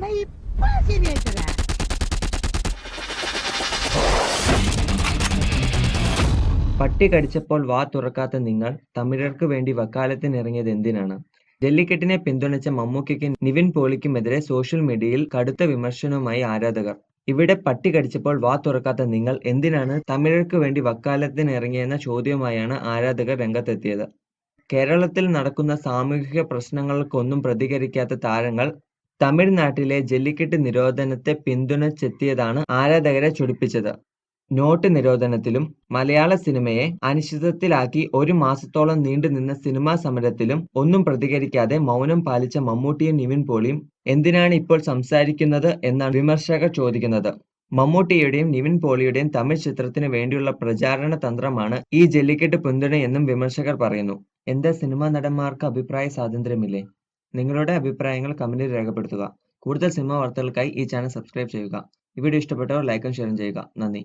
എന്നാ പട്ടി കടിച്ചപ്പോൾ വാ തുറക്കാത്ത നിങ്ങൾ തമിഴർക്ക് വേണ്ടി വക്കാലത്തിനിറങ്ങിയത് എന്തിനാണ്? ജല്ലിക്കെട്ടിനെ പിന്തുണച്ച മമ്മൂക്കയ്ക്ക് നിവിൻ പോളിക്കുമെതിരെ സോഷ്യൽ മീഡിയയിൽ കടുത്ത വിമർശനവുമായി ആരാധകർ. ഇവിടെ പട്ടി കടിച്ചപ്പോൾ വാ തുറക്കാത്ത നിങ്ങൾ എന്തിനാണ് തമിഴർക്ക് വേണ്ടി വക്കാലത്തിനിറങ്ങിയെന്ന ചോദ്യവുമായാണ് ആരാധകർ രംഗത്തെത്തിയത്. കേരളത്തിൽ നടക്കുന്ന സാമൂഹിക പ്രശ്നങ്ങൾക്കൊന്നും പ്രതികരിക്കാത്ത താരങ്ങൾ തമിഴ്നാട്ടിലെ ജല്ലിക്കെട്ട് നിരോധനത്തെ പിന്തുണച്ചെത്തിയതാണ് ആരാധകരെ ചൊടിപ്പിച്ചത്. നോട്ട് നിരോധനത്തിലും മലയാള സിനിമയെ അനിശ്ചിതത്വത്തിലാക്കി ഒരു മാസത്തോളം നീണ്ടുനിന്ന സിനിമാ സമരത്തിലും ഒന്നും പ്രതികരിക്കാതെ മൗനം പാലിച്ച മമ്മൂട്ടിയും നിവിൻ പോളിയും എന്തിനാണ് ഇപ്പോൾ സംസാരിക്കുന്നത് എന്നാണ് വിമർശകർ ചോദിക്കുന്നത്. മമ്മൂട്ടിയുടെയും നിവിൻ പോളിയുടെയും തമിഴ് ചിത്രത്തിന് വേണ്ടിയുള്ള പ്രചാരണ തന്ത്രമാണ് ഈ ജല്ലിക്കെട്ട് പിന്തുണയെന്നും വിമർശകർ പറയുന്നു. എന്താ സിനിമാ നടന്മാർക്ക് അഭിപ്രായ സ്വാതന്ത്ര്യമില്ലേ? നിങ്ങളുടെ അഭിപ്രായങ്ങൾ കമന്റിൽ രേഖപ്പെടുത്തുക. കൂടുതൽ സിനിമ വാർത്തകൾക്കായി ഈ ചാനൽ സബ്സ്ക്രൈബ് ചെയ്യുക. ഈ വീഡിയോ ഇഷ്ടപ്പെട്ടവർ ലൈക്കും ഷെയറും ചെയ്യുക. നന്ദി.